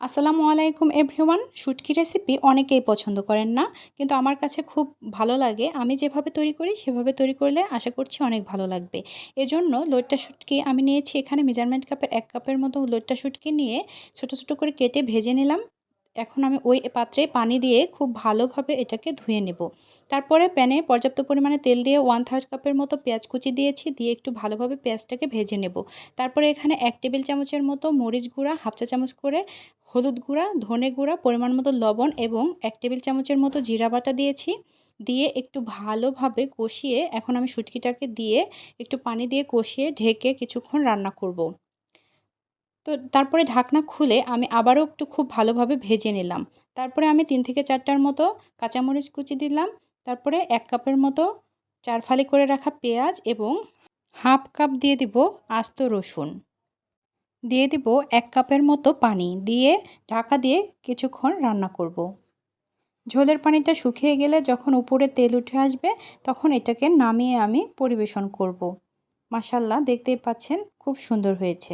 আসসালামু আলাইকুম এভরিওয়ান। শুটকি রেসিপি অনেকেই পছন্দ করেন না, কিন্তু আমার কাছে খুব ভালো লাগে। আমি যেভাবে তৈরি করি, সেভাবে তৈরি করলে আশা করছি অনেক ভালো লাগবে। এজন্য লোটটা শুটকি আমি নিয়েছি এখানে মেজারমেন্ট কাপের এক কাপের মতো লোটটা শুটকি নিয়ে ছোটো ছোটো করে কেটে ভেজে নিলাম। এখন আমি ওই পাত্রে পানি দিয়ে খুব ভালোভাবে এটাকে ধুয়ে নেব। তারপরে প্যানে পর্যাপ্ত পরিমাণে তেল দিয়ে ওয়ান থার্ড কাপের মতো পেঁয়াজ কুচি দিয়েছি, দিয়ে একটু ভালোভাবে পেঁয়াজটাকে ভেজে নেব। তারপরে এখানে এক টেবিল চামচের মতো মরিচ গুঁড়া, হাফ চা চামচ করে হলুদ গুঁড়া, ধনে গুঁড়া, পরিমাণ মতো লবণ এবং এক টেবিল চামচের মতো জিরা বাটা দিয়েছি। দিয়ে একটু ভালোভাবে কষিয়ে এখন আমি শুটকিটাকে দিয়ে একটু পানি দিয়ে কষিয়ে ঢেকে কিছুক্ষণ রান্না করব। তো তারপরে ঢাকনা খুলে আমি আবারও একটু খুব ভালোভাবে ভেজে নিলাম। তারপরে আমি তিন থেকে চারটার মতো কাঁচামরিচ কুচি দিলাম। তারপরে এক কাপের মতো চার ফালি করে রাখা পেঁয়াজ এবং হাফ কাপ দিয়ে দিব আস্ত রসুন। দিয়ে দিব এক কাপের মতো পানি। দিয়ে ঢাকা দিয়ে কিছুক্ষণ রান্না করব। ঝোলের পানিটা শুকিয়ে গেলে যখন উপরে তেল উঠে আসবে, তখন এটাকে নামিয়ে আমি পরিবেশন করব। মাসাল্লাহ দেখতেই পাচ্ছেন, খুব সুন্দর হয়েছে।